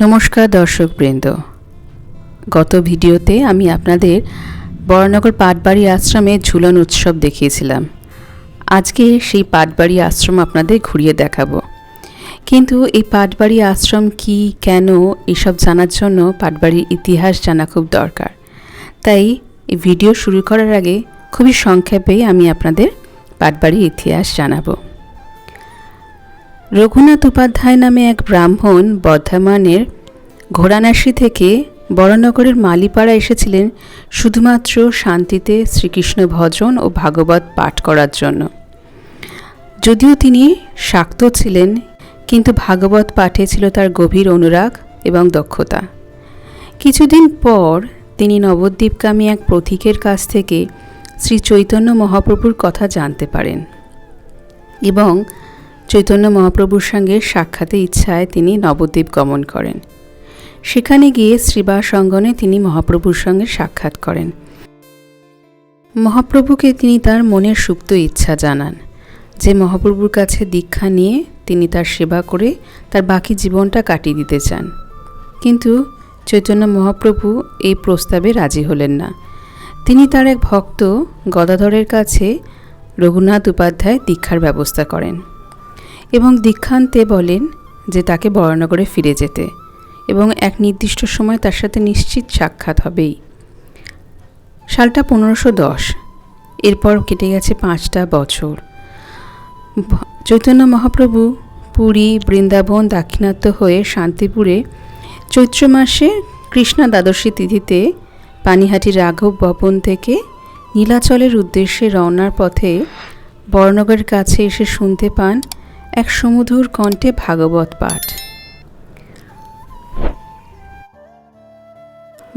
নমস্কার দর্শক দর্শকবৃন্দ। গত ভিডিওতে আমি আপনাদের বরানগর পাটবাড়ি আশ্রমে ঝুলন উৎসব দেখিয়েছিলাম। আজকে সেই পাটবাড়ি আশ্রম আপনাদের ঘুরিয়ে দেখাবো। কিন্তু এই পাটবাড়ি আশ্রম কি, কেন, এসব জানার জন্য পাটবাড়ির ইতিহাস জানা খুব দরকার। তাই ভিডিও শুরু করার আগে খুবই সংক্ষেপে আমি আপনাদের পাটবাড়ির ইতিহাস জানাব। রঘুনাথ উপাধ্যায় নামে এক ব্রাহ্মণ বর্ধমানের ঘোড়ানাসি থেকে বড়নগরের মালিপাড়া এসেছিলেন শুধুমাত্র শান্তিতে শ্রীকৃষ্ণ ভজন ও ভাগবত পাঠ করার জন্য। যদিও তিনি শাক্ত ছিলেন, কিন্তু ভাগবত পাঠে ছিল তার গভীর অনুরাগ এবং দক্ষতা। কিছুদিন পর তিনি নবদ্বীপগামী এক প্রতীকের কাছ থেকে শ্রী চৈতন্য মহাপ্রভুর কথা জানতে পারেন এবং চৈতন্য মহাপ্রভুর সঙ্গে সাক্ষাতে ইচ্ছায় তিনি নবদ্বীপ গমন করেন। সেখানে গিয়ে শ্রীবাস অঙ্গনে তিনি মহাপ্রভুর সঙ্গে সাক্ষাৎ করেন। মহাপ্রভুকে তিনি তার মনের সুপ্ত ইচ্ছা জানান, যে মহাপ্রভুর কাছে দীক্ষা নিয়ে তিনি তার সেবা করে তার বাকি জীবনটা কাটিয়ে দিতে চান। কিন্তু চৈতন্য মহাপ্রভু এই প্রস্তাবে রাজি হলেন না। তিনি তার এক ভক্ত গদাধরের কাছে রঘুনাথ উপাধ্যায় দীক্ষার ব্যবস্থা করেন। এবং দীক্ষান্তে বলেন যে তাকে বরানগরে ফিরে যেতে এবং এক নির্দিষ্ট সময় তার সাথে নিশ্চিত সাক্ষাৎ হবেই। সালটা পনেরোশো দশ। এরপর কেটে গেছে পাঁচটা বছর। চৈতন্য মহাপ্রভু পুরী, বৃন্দাবন, দাক্ষিণাত্য হয়ে শান্তিপুরে চৈত্র মাসে কৃষ্ণা দ্বাদশী তিথিতে পানিহাটি রাঘব ভবন থেকে নীলাচলের উদ্দেশ্যে রওনার পথে বর্ণগরের কাছে এসে শুনতে পান এক সমুধুর কণ্ঠে ভাগবত পাঠ।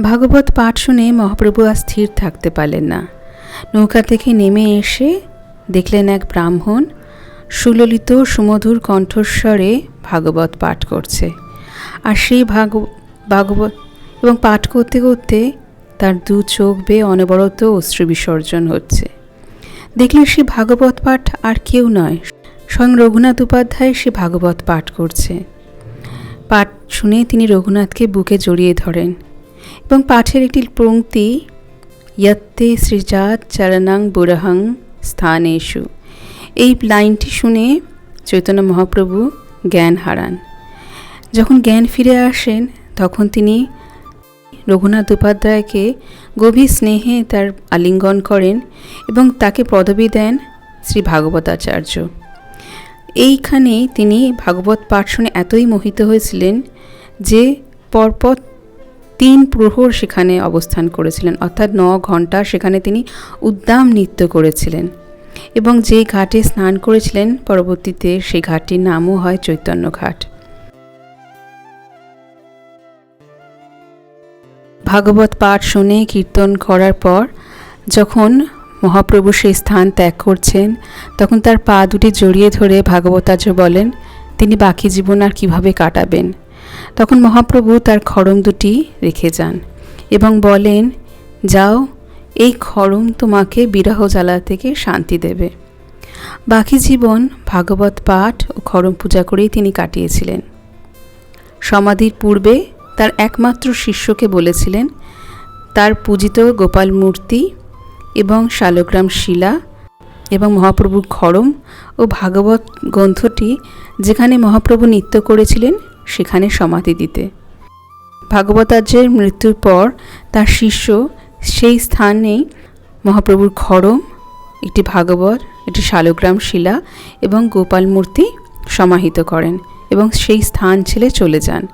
ভাগবত পাঠ শুনে মহাপ্রভু আর স্থির থাকতে পারলেন না। নৌকা থেকে নেমে এসে দেখলেন এক ব্রাহ্মণ সুললিত সুমধুর কণ্ঠস্বরে ভাগবত পাঠ করছে। আর সেই ভাগ ভাগবত এবং পাঠ করতে করতে তার দু চোখ বেয়ে অনবরত অশ্রু বিসর্জন হচ্ছে। দেখলেন সে ভাগবত পাঠ আর কেউ নয়। স্বয়ং রঘুনাথ উপাধ্যায় সে ভাগবত পাঠ করছে। পাঠ শুনে তিনি রঘুনাথকে বুকে জড়িয়ে ধরেন এবং পাঠের একটি পঙ্ক্তি, ইয়ত্তে সৃজাত চরণাং বুরহং স্থানেষু এই লাইনটি শুনে চৈতন্য মহাপ্রভু জ্ঞান হারান। যখন জ্ঞান ফিরে আসেন, তখন তিনি রঘুনাথ উপাধ্যায়কে গভীর স্নেহে তার আলিঙ্গন করেন এবং তাকে পদবি দেন শ্রী ভাগবতাচার্য। এইখানে তিনি ভাগবত পাঠ শুনে এতই মোহিত হয়েছিলেন যে পরপর তিন প্রহর সেখানে অবস্থান করেছিলেন, অর্থাৎ ন ঘণ্টা সেখানে তিনি উদ্দাম নৃত্য করেছিলেন। এবং যে ঘাটে স্নান করেছিলেন, পরবর্তীতে সেই ঘাটটির নামও হয় চৈতন্য ঘাট। ভাগবত পাঠ শুনে কীর্তন করার পর, যখন মহাপ্রভু সেই স্থান ত্যাগ করছেন। তখন তার পা দুটি জড়িয়ে ধরে ভাগবতার্য বলেন, তিনি বাকি জীবন আর কীভাবে কাটাবেন? তখন মহাপ্রভু তার খড়ম দুটি রেখে যান এবং বলেন, যাও, এই খড়ম তোমাকে বিরহ জ্বালা থেকে শান্তি দেবে। বাকি জীবন ভাগবত পাঠ ও খড়ম পূজা করেই তিনি কাটিয়েছিলেন। সমাধির পূর্বে তার একমাত্র শিষ্যকে বলেছিলেন, তার পূজিত গোপাল মূর্তি এবং শালগ্রাম শিলা এবং মহাপ্রভুর খড়ম ও ভাগবত গ্রন্থটি যেখানে মহাপ্রভু নৃত্য করেছিলেন, সেখানে সমাধি দিতে। ভাগবতার্যের মৃত্যুর পর তার শিষ্য সেই স্থানেই মহাপ্রভুর খড়ম, একটি ভাগবত, একটি শালগ্রাম শিলা এবং গোপাল মূর্তি সমাহিত করেন এবং সেই স্থান ছেড়ে চলে যান।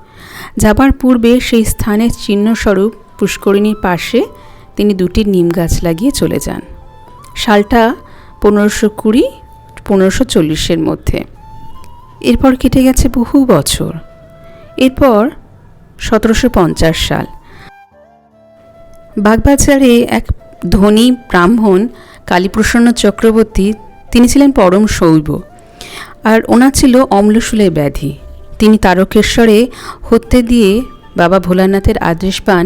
যাবার পূর্বে সেই স্থানের চিহ্নস্বরূপ পুষ্করিণীর পাশে তিনি দুটি নিম গাছ লাগিয়ে চলে যান। সালটা পনেরোশো কুড়ি, পনেরোশো চল্লিশের মধ্যে। এরপর কেটে গেছে বহু বছর। এরপর সতেরোশো পঞ্চাশ সাল। বাগবাজারে এক ধনী ব্রাহ্মণ কালীপ্রসন্ন চক্রবর্তী, তিনি ছিলেন পরম শৈব আর ওনার ছিল অম্লশূলের ব্যাধি। তিনি তারকেশ্বরে হত্যে দিয়ে বাবা ভোলানাথের আদেশ পান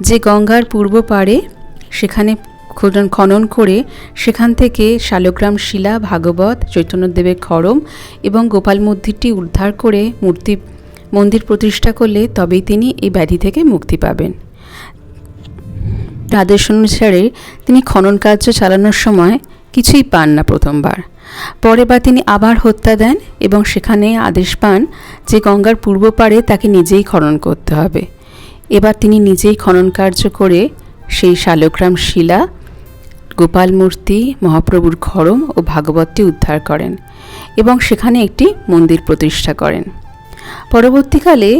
যে গঙ্গার পূর্ব পাড়ে সেখানে খনন করে সেখান থেকে শালগ্রাম শিলা, ভাগবত, চৈতন্যদেবের খড়ম এবং গোপাল মন্দিরটি উদ্ধার করে মূর্তি, মন্দির প্রতিষ্ঠা করলে তবেই তিনি এই ব্যাধি থেকে মুক্তি পাবেন। আদেশ অনুসারে তিনি খনন কার্য চালানোর সময় কিছুই পান না প্রথমবার। পরে বা তিনি আবার হত্যা দেন এবং সেখানে আদেশ পান যে গঙ্গার পূর্ব পাড়ে তাকে নিজেই খনন করতে হবে। এবার তিনি নিজেই খনন কার্য করে সেই শালগ্রাম শিলা, গোপাল মূর্তি, মহাপ্রভুর খড়ম ও ভাগবতটি উদ্ধার করেন এবং সেখানে একটি মন্দির প্রতিষ্ঠা করেন। পরবর্তীকালে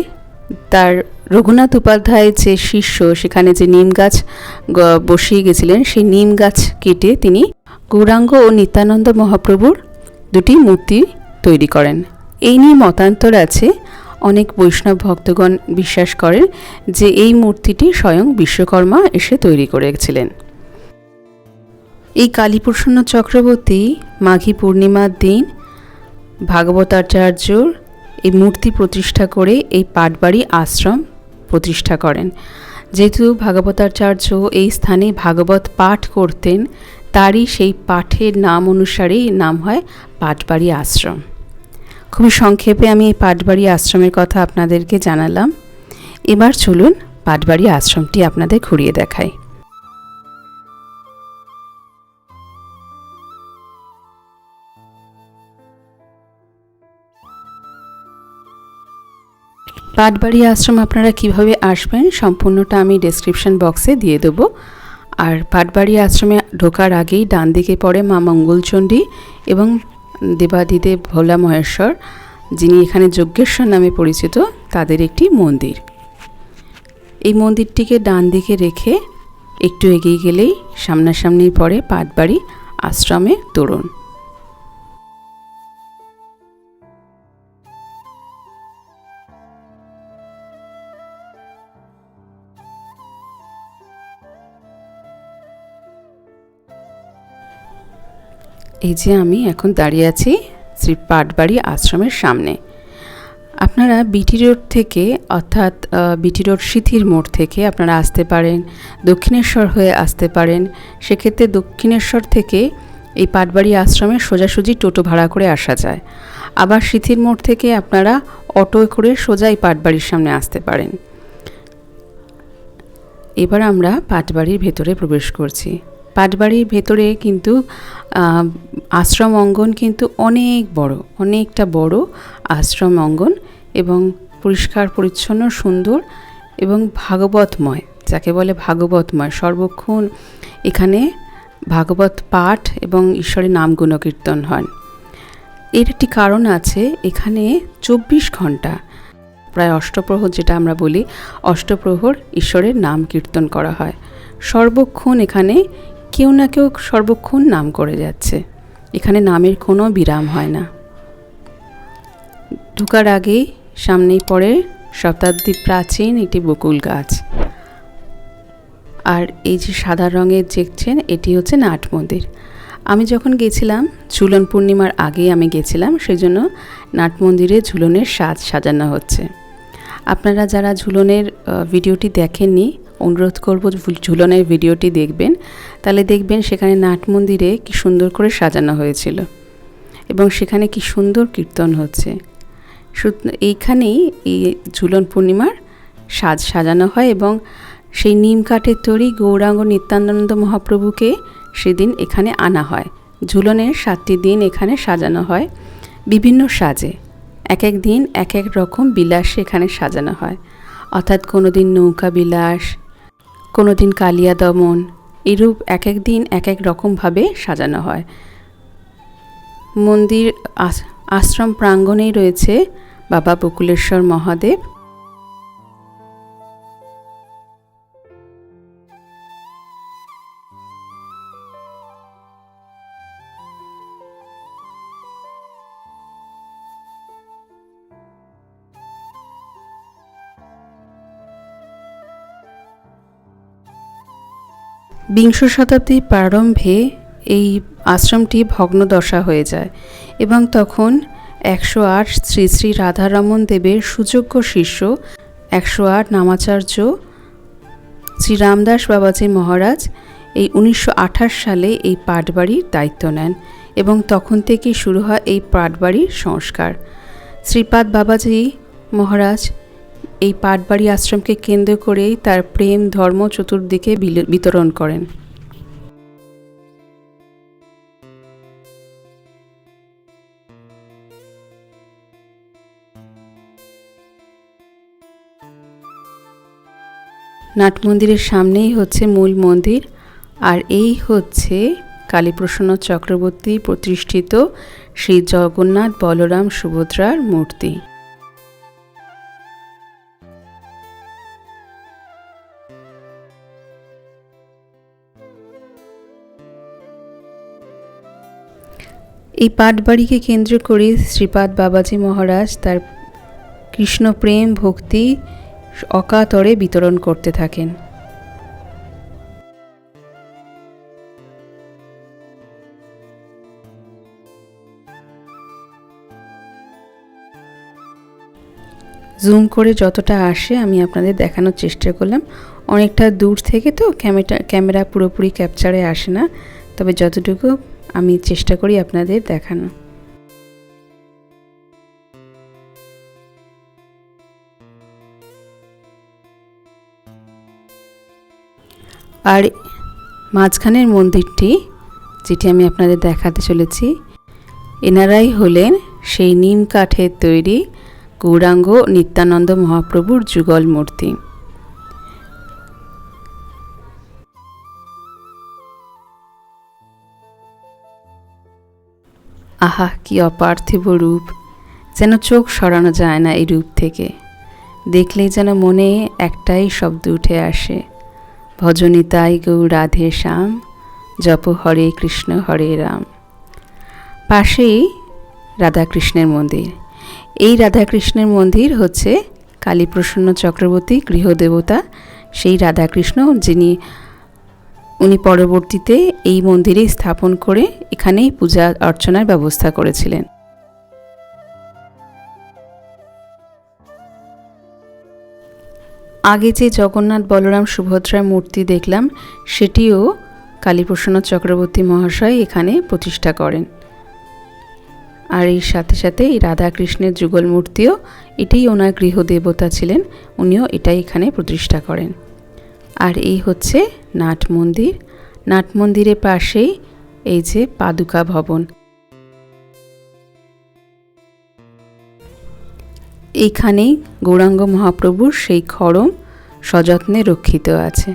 তার রঘুনাথ উপাধ্যায়ের যে শিষ্য, সেখানে যে নিম গাছ বসিয়ে গেছিলেন, সেই নিম গাছ কেটে তিনি গৌরাঙ্গ ও নিত্যানন্দ মহাপ্রভুর দুটি মূর্তি তৈরি করেন। এই নিয়ে মতান্তর আছে অনেক বৈষ্ণব ভক্তগণ বিশ্বাস করেন যে এই মূর্তিটি স্বয়ং বিশ্বকর্মা এসে তৈরি করেছিলেন। এই কালীপ্রসন্ন চক্রবর্তী, মাঘী পূর্ণিমার দিন, ভাগবতাচার্যর এই মূর্তি প্রতিষ্ঠা করে এই পাটবাড়ি আশ্রম প্রতিষ্ঠা করেন। যেহেতু ভাগবতাচার্য এই স্থানে ভাগবত পাঠ করতেন তারই সেই পাঠের নাম অনুসারেই নাম হয় পাটবাড়ি আশ্রম। খুবই সংক্ষেপে আমি এই পাটবাড়ি আশ্রমের কথা আপনাদেরকে জানালাম। এবার চলুন পাটবাড়ি আশ্রমটি আপনাদের ঘুরিয়ে দেখাই। পাটবাড়ি আশ্রম আপনারা কীভাবে আসবেন সম্পূর্ণটা আমি ডেসক্রিপশন বক্সে দিয়ে দেবো। আর পাটবাড়ি আশ্রমে ঢোকার আগেই ডান দিকে পড়ে মা মঙ্গলচণ্ডী এবং দেবাদিদেব ভোলা মহেশ্বর, যিনি এখানে যজ্ঞেশ্বর নামে পরিচিত, তাদের একটি মন্দির। এই মন্দিরটিকে ডান দিকে রেখে একটু এগিয়ে গেলেই সামনাসামনি পড়ে পাটবাড়ি আশ্রমে তোরণ। এই যে আমি এখন দাঁড়িয়ে আছি শ্রী পাটবাড়ি আশ্রমের সামনে। আপনারা বিটি রোড থেকে, অর্থাৎ বিটি রোড সিথির মোড় থেকে আপনারা আসতে পারেন, দক্ষিণেশ্বর হয়ে আসতে পারেন। সেক্ষেত্রে দক্ষিণেশ্বর থেকে এই পাটবাড়ি আশ্রমে সোজাসুজি টোটো ভাড়া করে আসা যায়। আবার সিথির মোড় থেকে আপনারা অটো করে সোজা এই পাটবাড়ির সামনে আসতে পারেন। এবার আমরা পাটবাড়ির ভেতরে প্রবেশ করছি। পাটবাড়ির ভেতরে কিন্তু আশ্রম অঙ্গন কিন্তু অনেক বড়, অনেকটা বড় আশ্রম অঙ্গন এবং পরিষ্কার, পরিচ্ছন্ন, সুন্দর এবং ভাগবতময়, যাকে বলে ভাগবতময়। সর্বক্ষণ এখানে ভাগবত পাঠ এবং ঈশ্বরের নাম গুণকীর্তন হয়। এর একটি কারণ আছে, এখানে চব্বিশ ঘণ্টা প্রায় অষ্টপ্রহর যেটা আমরা বলি, অষ্টপ্রহর ঈশ্বরের নাম কীর্তন করা হয়। সর্বক্ষণ এখানে কেউ না কেউ সর্বক্ষণ নাম করে যাচ্ছে। এখানে নামের কোনো বিরাম হয় না। ঢুকার আগেই সামনেই পড়ে শতাব্দী প্রাচীন একটি বকুল গাছ। আর এই যে সাদা রঙের দেখছেন, এটি হচ্ছে নাট মন্দির। আমি যখন গেছিলাম, ঝুলন পূর্ণিমার আগে আমি গেছিলাম সেই জন্য নাট মন্দিরে ঝুলনের সাজ সাজানো হচ্ছে। আপনারা যারা ঝুলনের ভিডিওটি দেখেননি অনুরোধ করব ঝুলনের ভিডিওটি দেখবেন। তাহলে দেখবেন সেখানে নাট মন্দিরে কি সুন্দর করে সাজানো হয়েছিল এবং সেখানে কি সুন্দর কীর্তন হচ্ছে। এইখানেই এই ঝুলন পূর্ণিমার সাজ সাজানো হয় এবং সেই নিম কাঠের তৈরি গৌরাঙ্গ নিত্যানন্দ মহাপ্রভুকে সেদিন এখানে আনা হয়। ঝুলনের সাতটি দিন এখানে সাজানো হয় বিভিন্ন সাজে। এক এক দিন এক এক রকম বিলাস এখানে সাজানো হয়। অর্থাৎ কোনো দিন নৌকা বিলাস কোনো দিন কালিয়া দমন, এরূপ এক এক দিন এক এক রকমভাবে সাজানো হয়। মন্দির আশ্রম প্রাঙ্গণেই রয়েছে বাবা বকুলেশ্বর মহাদেব। বিংশ শতাব্দীর প্রারম্ভে এই আশ্রমটি ভগ্নদশা হয়ে যায় এবং তখন একশো আট শ্রী শ্রী রাধারমন দেবের সুযোগ্য শিষ্য, একশো আট নামাচার্য শ্রী রামদাস বাবাজি মহারাজ এই উনিশশো আঠাশ সালে এই পাটবাড়ির দায়িত্ব নেন এবং তখন থেকেই শুরু হয় এই পাটবাড়ির সংস্কার। শ্রীপাদ বাবাজি মহারাজ এই পাটবাড়ি আশ্রমকে কেন্দ্র করেই তার প্রেম, ধর্ম চতুর্দিকে বিতরণ করেন। নাট মন্দিরের সামনেই হচ্ছে মূল মন্দির আর এই হচ্ছে কালীপ্রসন্ন চক্রবর্তী প্রতিষ্ঠিত শ্রী জগন্নাথ বলরাম সুভদ্রার মূর্তি। এই পাটবাড়িকে কেন্দ্র করে শ্রীপাদ বাবাজি মহারাজ তার কৃষ্ণপ্রেম ভক্তি অকাতরে বিতরণ করতে থাকেন। জুম করে যতটা আসে আমি আপনাদের দেখানোর চেষ্টা করলাম। অনেকটা দূর থেকে তো ক্যামেরা ক্যামেরা পুরোপুরি ক্যাপচারে আসে না, তবে যতটুকু আমি চেষ্টা করি আপনাদের দেখানো আর মাঝখানের মন্দিরটি, যেটি আমি আপনাদের দেখাতে চলেছি, এনারাই হলেন সেই নিম কাঠের তৈরি গৌরাঙ্গ নিত্যানন্দ মহাপ্রভুর যুগল মূর্তি। আহা, কি অপার্থিব রূপ। যেন চোখ সরানো যায় না এই রূপ থেকে। দেখলেই যেন মনে একটাই শব্দ উঠে আসে। ভজনিতাই গৌ রাধে শ্যাম, জপ হরে কৃষ্ণ হরে রাম। পাশেই রাধাকৃষ্ণের মন্দির। এই রাধাকৃষ্ণের মন্দির হচ্ছে কালীপ্রসন্ন চক্রবর্তী গৃহদেবতা, সেই রাধাকৃষ্ণ যিনি উনি পরবর্তীতে এই মন্দিরে স্থাপন করে এখানেই পূজা অর্চনার ব্যবস্থা করেছিলেন। আগে যে জগন্নাথ বলরাম সুভদ্রার মূর্তি দেখলাম, সেটিও কালীপ্রসন্ন চক্রবর্তী মহাশয় এখানে প্রতিষ্ঠা করেন। আর এর সাথে সাথে এই রাধাকৃষ্ণের যুগল মূর্তিও এটাই ওনার গৃহদেবতা ছিলেন, উনিও এটাই এখানে প্রতিষ্ঠা করেন। আর এই হচ্ছে নাট মন্দির। নাট মন্দিরের পাশেই এই যে পাদুকা ভবন। এইখানেই গৌরাঙ্গ মহাপ্রভুর সেই খড়ম সযত্নে রক্ষিত আছে।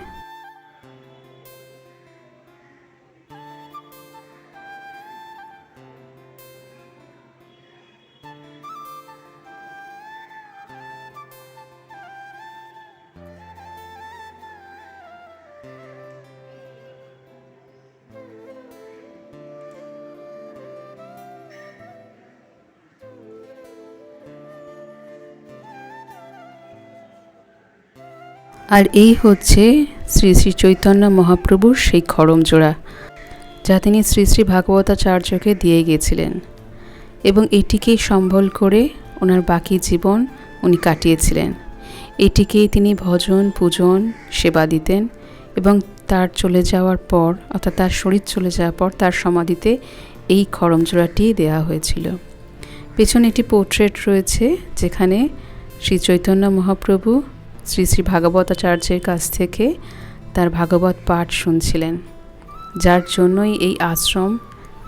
আর এই হচ্ছে শ্রী শ্রী চৈতন্য মহাপ্রভুর সেই খড়ম জোড়া, যা তিনি শ্রী শ্রী ভাগবতাচার্যকে দিয়ে গিয়েছিলেন এবং এটিকেই সম্বল করে ওনার বাকি জীবন উনি কাটিয়েছিলেন। এটিকেই তিনি ভজন, পূজন, সেবা দিতেন এবং তার চলে যাওয়ার পর, অর্থাৎ তার শরীর চলে যাওয়ার পর তার সমাধিতে এই খড়ম জোড়াটি দেওয়া হয়েছিল। পেছনে একটি পোর্ট্রেট রয়েছে যেখানে শ্রী চৈতন্য মহাপ্রভু শ্রী শ্রী ভাগবতাচার্যের কাছ থেকে তার ভাগবত পাঠ শুনছিলেন, যার জন্যই এই আশ্রম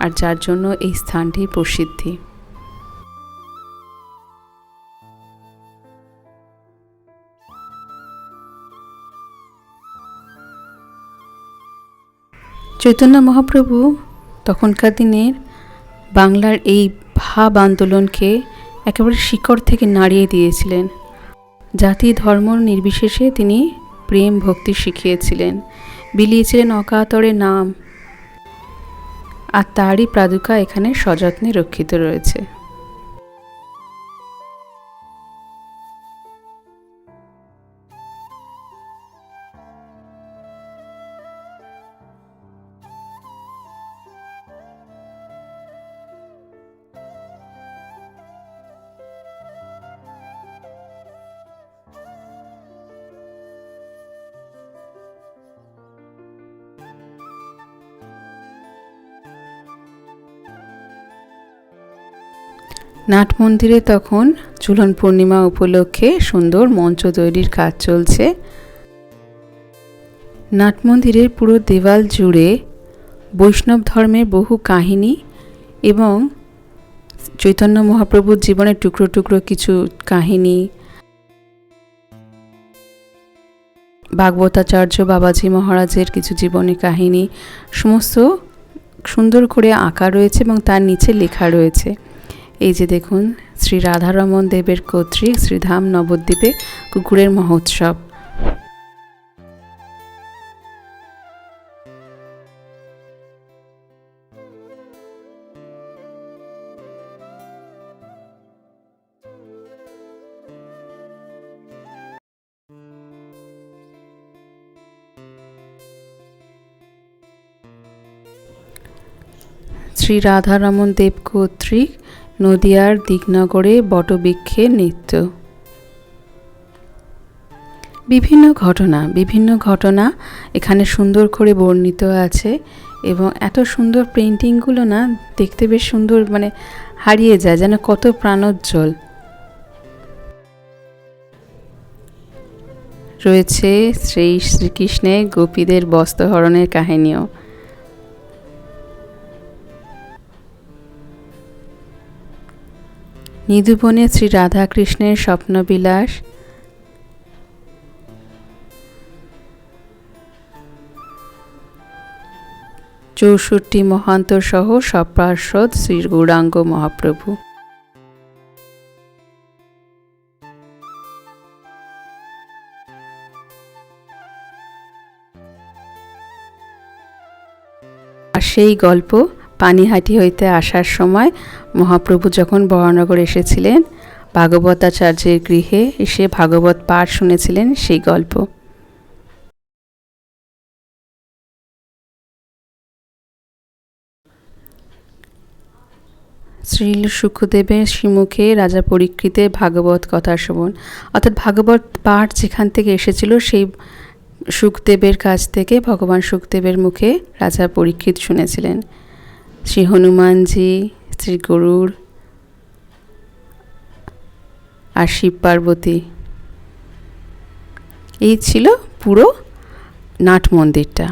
আর যার জন্য এই স্থানটি প্রসিদ্ধি। চৈতন্য মহাপ্রভু তখনকার দিনের বাংলার এই ভাব আন্দোলনকে একেবারে শিকড় থেকে নাড়িয়ে দিয়েছিলেন। জাতি ধর্ম নির্বিশেষে তিনি প্রেম ভক্তি শিখিয়েছিলেন। বিলিয়েছিলেন অকাতরে নাম। আর তারই প্রাদুকা এখানে সযত্নে রক্ষিত রয়েছে। নাট মন্দিরে তখন চুলন পূর্ণিমা উপলক্ষে সুন্দর মঞ্চ তৈরির কাজ চলছে। নাট মন্দিরের পুরো দেওয়াল জুড়ে বৈষ্ণব ধর্মের বহু কাহিনী এবং চৈতন্য মহাপ্রভুর জীবনের টুকরো টুকরো কিছু কাহিনী। ভাগবতাচার্য বাবাজি মহারাজের কিছু জীবনী কাহিনী, সমস্ত সুন্দর করে আঁকা রয়েছে এবং তার নিচে লেখা রয়েছে। এই যে দেখুন, শ্রী রাধারমন দেবের কর্তৃক শ্রীধাম নবদ্বীপে কুকুরের মহোৎসব। শ্রী রাধারমন দেব কর্তৃক নদিয়ার দিগনগরে বটবৃক্ষের নৃত্য। বিভিন্ন ঘটনা বিভিন্ন ঘটনা এখানে সুন্দর করে বর্ণিত আছে এবং এত সুন্দর পেন্টিংগুলো না দেখতে বেশ সুন্দর মানে হারিয়ে যায়, যেন কত প্রাণোজ্জ্বল। রয়েছে শ্রী শ্রীকৃষ্ণের গোপীদের বস্ত্রহরণের কাহিনীও। নিধুবনে শ্রী রাধাকৃষ্ণের স্বপ্নবিলাস। চৌষট্টি মহান্ত সহ সপ্রার্ষদ শ্রী গৌরাঙ্গ মহাপ্রভু। আর সেই গল্প পানিহাটি হইতে আসার সময় মহাপ্রভু যখন বরানগর এসেছিলেন, ভাগবতাচার্যের গৃহে এসে ভাগবত পাঠ শুনেছিলেন সেই গল্প। শ্রী সুখদেবের শ্রীমুখে রাজা পরীক্ষিতের ভাগবত কথা শ্রবণ অর্থাৎ ভাগবত পাঠ যেখান থেকে এসেছিল, সেই সুখদেবের কাছ থেকে ভগবান সুখদেবের মুখে রাজা পরীক্ষিত শুনেছিলেন। শ্রী হনুমানজি, শ্রী গরুর আর শিব পার্বতী। এই ছিল পুরো নাট মন্দিরটা।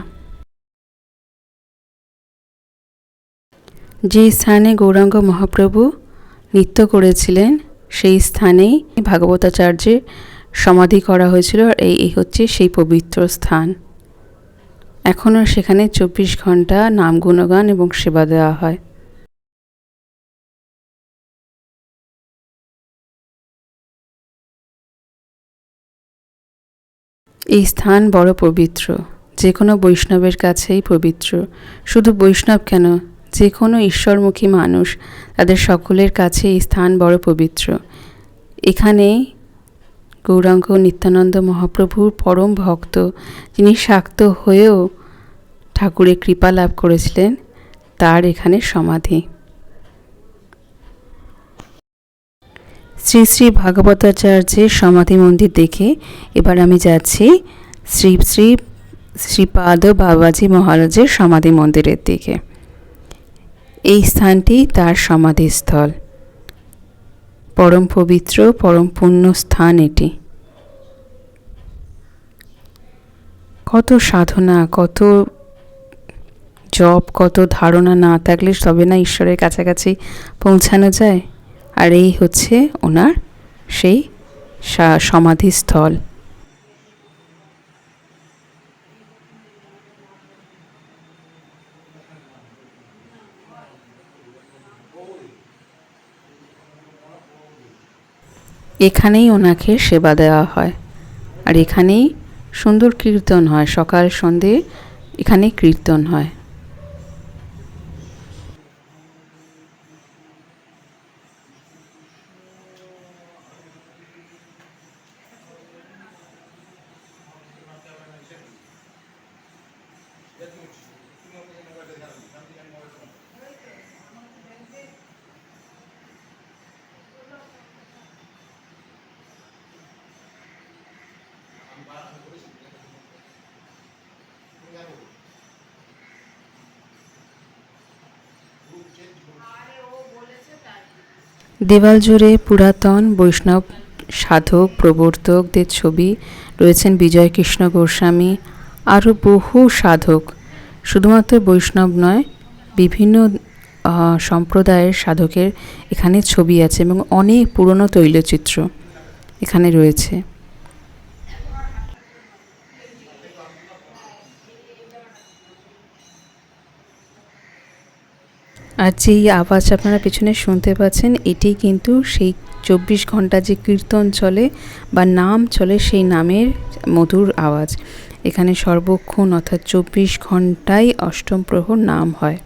যে স্থানে গৌরাঙ্গ মহাপ্রভু নৃত্য করেছিলেন, সেই স্থানেই ভাগবতাচার্যের সমাধি করা হয়েছিল, আর এই হচ্ছে সেই পবিত্র স্থান। এখনও সেখানে চব্বিশ ঘণ্টা নাম গুণগান এবং সেবা দেওয়া হয়। এই স্থান বড় পবিত্র যে কোনো বৈষ্ণবের কাছেই পবিত্র। শুধু বৈষ্ণব কেন? যে কোনো ঈশ্বরমুখী মানুষ তাদের সকলের কাছে এই স্থান বড় পবিত্র। এখানে গৌরাঙ্গ নিত্যানন্দ মহাপ্রভুর পরম ভক্ত, যিনি শাক্ত হয়েও ঠাকুরের কৃপা লাভ করেছিলেন, তার এখানে সমাধি। শ্রী শ্রী ভাগবতাচার্যের সমাধি মন্দির দেখে এবার আমি যাচ্ছি শ্রী শ্রী শ্রীপাদ বাবাজি মহারাজের সমাধি মন্দিরের দিকে। এই স্থানটি তার সমাধিস্থল। পরম পবিত্র, পরম পুণ্য স্থান এটি। কত সাধনা, কত জপ, কত ধারণা না থাকলে তবে না ঈশ্বরের কাছাকাছি পৌঁছানো যায়। আর এই হচ্ছে ওনার সেই সমাধিস্থল। এখানেই ওনাকে সেবা দেওয়া হয়। আর এখানেই সুন্দর কীর্তন হয়। সকাল সন্ধে এখানে কীর্তন হয়। দেওয়াল জুড়ে পুরাতন বৈষ্ণব সাধক প্রবর্তকদের ছবি রয়েছেন বিজয়কৃষ্ণ গোস্বামী। আরও বহু সাধক, শুধুমাত্র বৈষ্ণব নয়, বিভিন্ন সম্প্রদায়ের সাধকের এখানে ছবি আছে এবং অনেক পুরনো তৈলচিত্র এখানে রয়েছে। আর যেই আওয়াজ আপনারা পেছনে শুনতে পাচ্ছেন, এটি কিন্তু সেই চব্বিশ ঘণ্টা যে কীর্তন চলে বা নাম চলে সেই নামের মধুর আওয়াজ। এখানে সর্বক্ষণ অর্থাৎ চব্বিশ ঘন্টায় অষ্টম প্রহর নাম হয়।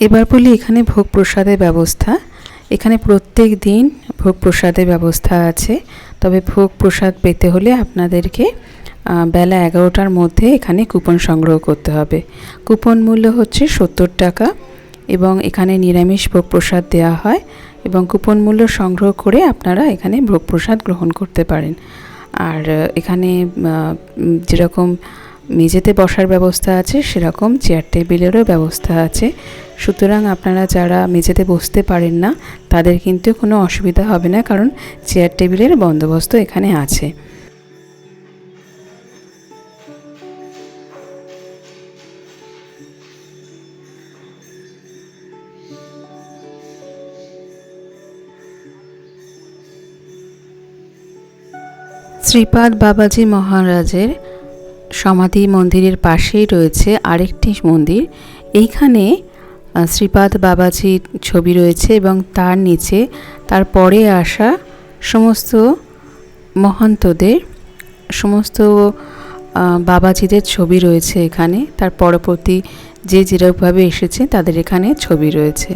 এবার বলি এখানে ভোগ প্রসাদের ব্যবস্থা। এখানে প্রত্যেক দিন ভোগ প্রসাদের ব্যবস্থা আছে। তবে ভোগ প্রসাদ পেতে হলে আপনাদেরকে বেলা এগারোটার মধ্যে এখানে কুপন সংগ্রহ করতে হবে। কুপন মূল্য হচ্ছে সত্তর টাকা এবং এখানে নিরামিষ ভোগ প্রসাদ দেওয়া হয় এবং কুপন মূল্য সংগ্রহ করে আপনারা এখানে ভোগ প্রসাদ গ্রহণ করতে পারেন। আর এখানে যেরকম মেঝেতে বসার ব্যবস্থা আছে, সেরকম চেয়ার টেবিলেরও ব্যবস্থা আছে। সুতরাং আপনারা যারা মেঝেতে বসতে পারেন না, তাদের কিন্তু কোনো অসুবিধা হবে না কারণ চেয়ার টেবিলের বন্দোবস্ত এখানে আছে। শ্রীপাদ বাবাজি মহারাজের সমাধি মন্দিরের পাশেই রয়েছে আরেকটি মন্দির। এইখানে শ্রীপাদ বাবাজির ছবি রয়েছে এবং তার নিচে, তার পরে আসা সমস্ত মহন্তদের, সমস্ত বাবাজিদের ছবি রয়েছে এখানে। তার পরবর্তী যে যেরকমভাবে এসেছে তাদের এখানে ছবি রয়েছে।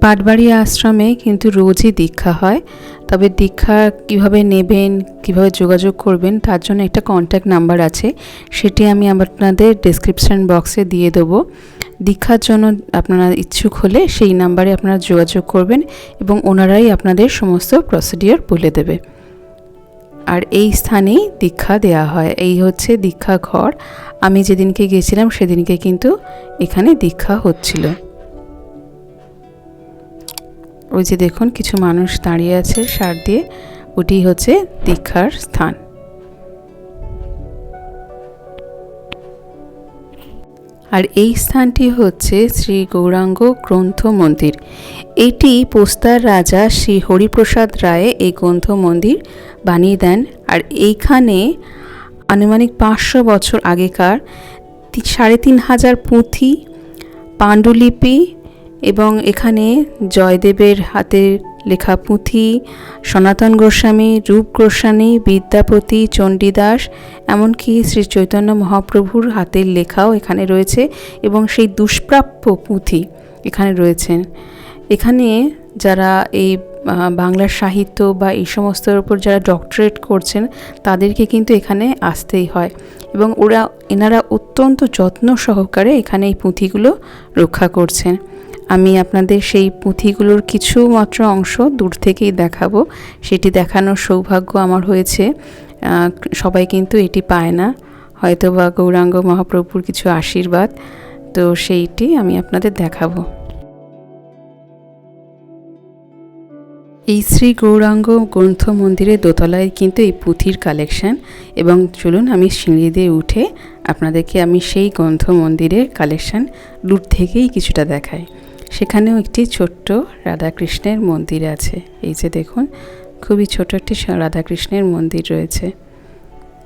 পাটবাড়ি আশ্রমে কিন্তু রোজই দীক্ষা হয়। তবে দীক্ষা কীভাবে নেবেন, কীভাবে যোগাযোগ করবেন, তার জন্য একটা কন্ট্যাক্ট নাম্বার আছে। সেটি আমি আপনাদের ডেসক্রিপশন বক্সে দিয়ে দেবো। দীক্ষার জন্য আপনারা ইচ্ছুক হলে সেই নাম্বারে আপনারা যোগাযোগ করবেন এবং ওনারাই আপনাদের সমস্ত প্রসিডিওর বলে দেবে। আর এই স্থানেই দীক্ষা দেয়া হয়। এই হচ্ছে দীক্ষা ঘর। আমি যেদিনকে গেছিলাম সেদিনকে কিন্তু এখানে দীক্ষা হচ্ছিল। ওই যে দেখুন, কিছু মানুষ দাঁড়িয়ে আছে সার দিয়ে। ওটি হচ্ছে দীক্ষার স্থান। আর এই স্থানটি হচ্ছে শ্রী গৌরাঙ্গ গ্রন্থ মন্দির। এটি পোস্তার রাজা শ্রী হরিপ্রসাদ রায় এই গ্রন্থ মন্দির বানিয়ে দেন। আর এইখানে আনুমানিক পাঁচশো বছর আগেকার সাড়ে তিন হাজার পুঁথি, পাণ্ডুলিপি এবং এখানে জয়দেবের হাতের লেখা পুঁথি, সনাতন গোস্বামী, রূপ গোস্বামী, বিদ্যাপতি, চণ্ডীদাস, এমনকি শ্রী চৈতন্য মহাপ্রভুর হাতের লেখাও এখানে রয়েছে এবং সেই দুষ্প্রাপ্য পুঁথি এখানে রয়েছেন এখানে যারা এই বাংলার সাহিত্য বা এই সমস্তর উপর যারা ডক্টরেট করছেন, তাদেরকে কিন্তু এখানে আসতেই হয় এবং ওরা, এনারা অত্যন্ত যত্ন সহকারে এখানে এই পুঁথিগুলো রক্ষা করছেন। আমি আপনাদের সেই পুঁথিগুলোর কিছু মাত্র অংশ দূর থেকেই দেখাবো। সেটি দেখানোর সৌভাগ্য আমার হয়েছে। সবাই কিন্তু এটি পায় না। হয়তো বা গৌরাঙ্গ মহাপ্রভুর কিছু আশীর্বাদ। তো সেইটি আমি আপনাদের দেখাবো। এই শ্রী গৌরাঙ্গ গ্রন্থ মন্দিরের দোতলায় কিন্তু এই পুঁথির কালেকশন এবং চলুন আমি সিঁড়ি দিয়ে উঠে আপনাদেরকে আমি সেই গ্রন্থ মন্দিরের কালেকশন দূর থেকেই কিছুটা দেখাই। সেখানেও একটি ছোট্ট রাধাকৃষ্ণের মন্দির আছে। এই যে দেখুন, খুবই ছোট একটি রাধাকৃষ্ণের মন্দির রয়েছে।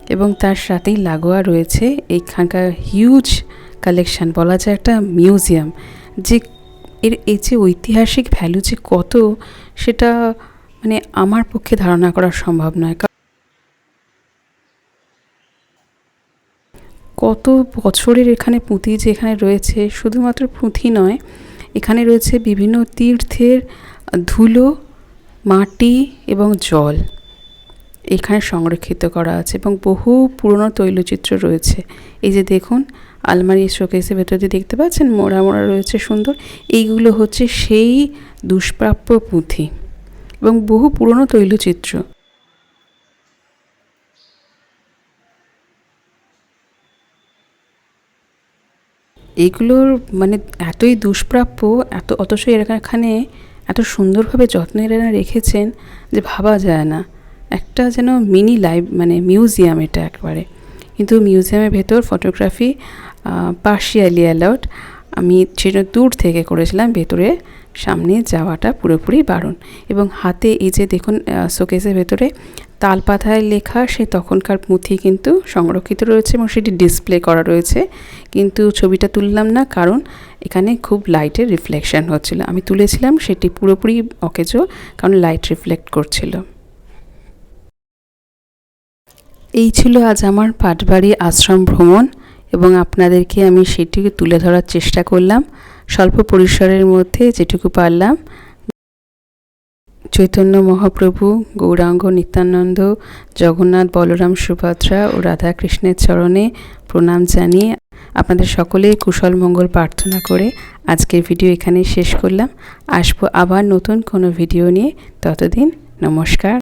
এবং তার সাথেই লাগোয়া রয়েছে এইখানকার হিউজ কালেকশন বলা যায় একটা মিউজিয়াম যে এর এই যে ঐতিহাসিক ভ্যালু যে কত, সেটা মানে আমার পক্ষে ধারণা করা সম্ভব নয়। কত বছরের এখানে পুঁথি যে এখানে রয়েছে, শুধুমাত্র পুঁথি নয় এখানে রয়েছে বিভিন্ন তীর্থের ধুলো, মাটি এবং জল এখানে সংরক্ষিত করা আছে এবং বহু পুরনো তৈলচিত্র রয়েছে। এই যে দেখুন আলমারি শোকেসের ভেতর দিয়ে দেখতে পাচ্ছেন, মোড়া মোড়া রয়েছে সুন্দর। এইগুলো হচ্ছে সেই দুষ্প্রাপ্য পুঁথি এবং বহু পুরনো তৈলচিত্র। এইগুলোর মানে এতই দুষ্প্রাপ্য, এত, অথচ এখানে এত সুন্দরভাবে যত্নের এরা রেখেছেন যে ভাবা যায় না। একটা যেন মিনি লাইভ মানে মিউজিয়াম এটা একবারে। কিন্তু মিউজিয়ামের ভেতর ফটোগ্রাফি পার্শিয়ালি অ্যালাউড আমি সেটা দূর থেকে করেছিলাম, ভেতরে সামনে যাওয়াটা পুরোপুরি বারণ এবং হাতে এই যে দেখুন শোকেসের ভেতরে তালপাতায় লেখা, সে তখনকার পুঁথি কিন্তু সংরক্ষিত রয়েছে এবং সেটি ডিসপ্লে করা রয়েছে। কিন্তু ছবিটা তুললাম না, কারণ এখানে খুব লাইটের রিফ্লেকশন হচ্ছিল। আমি তুলেছিলাম, সেটি পুরোপুরি অকেজো, কারণ লাইট রিফ্লেক্ট করছিল। এই ছিল আজ আমার পাটবাড়ি আশ্রম ভ্রমণ এবং আপনাদেরকে আমি সেটিকে তুলে ধরার চেষ্টা করলাম। স্বল্প পরিসরের মধ্যে যেটুকু পারলাম চৈতন্য মহাপ্রভু, গৌরাঙ্গ নিত্যানন্দ, জগন্নাথ বলরাম সুভদ্রা ও রাধাকৃষ্ণের চরণে প্রণাম জানিয়ে আপনাদের সকলেই কুশল মঙ্গল প্রার্থনা করে আজকের ভিডিও এখানে শেষ করলাম। আসব আবার নতুন কোনো ভিডিও নিয়ে। ততদিন নমস্কার।